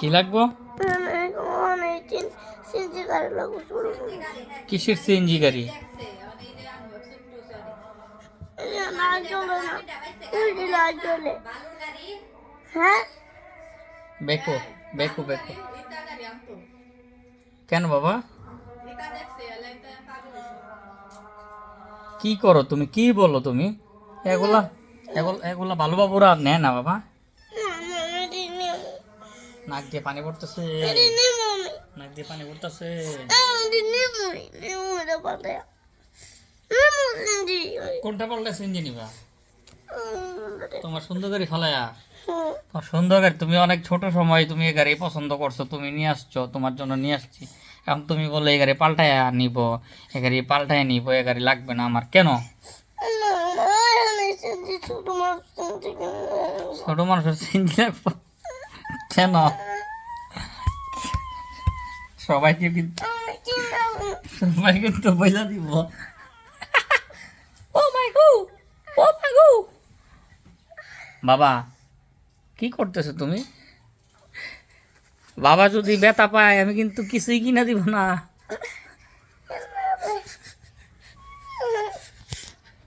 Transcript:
কি লাগবো? কিসের সিএনজি গাড়ি? হ্যাঁ? বেকো বেকো বেকো। কেন বাবা? কি করো তুমি? কি বলো তুমি? এগুলা এগুলা এগুলা ভালো বাবুরা নেয় না বাবা? নাক দিয়ে পানি পড়তেছে নাক দিয়ে পানি পড়তেছে কোনটা পাল্টা সিএনজি নিবা তোমার সুন্দর গাড়ি ফালায়া তোমার সুন্দর গাড়ি তুমি অনেক ছোট সময় তুমি এই গাড়ি পছন্দ করছ তুমি নিয়ে আসছো তোমার জন্য নিয়ে আসছি এখন তুমি বলো এই গাড়ি পাল্টায় নিব এই গাড়ি পাল্টায় নিব এই গাড়ি লাগবে না আমার কেন ছোট মানুষের সিএনজি লাগবে কেন? সবাইকে কিন্তু সবাই কিন্তু বইলা দিব। ও মাই গো ও মাই গো। বাবা কি করতেছো তুমি? বাবা যদি ব্যথা পায় আমি কিন্তু কিছুই কিনা দিব না।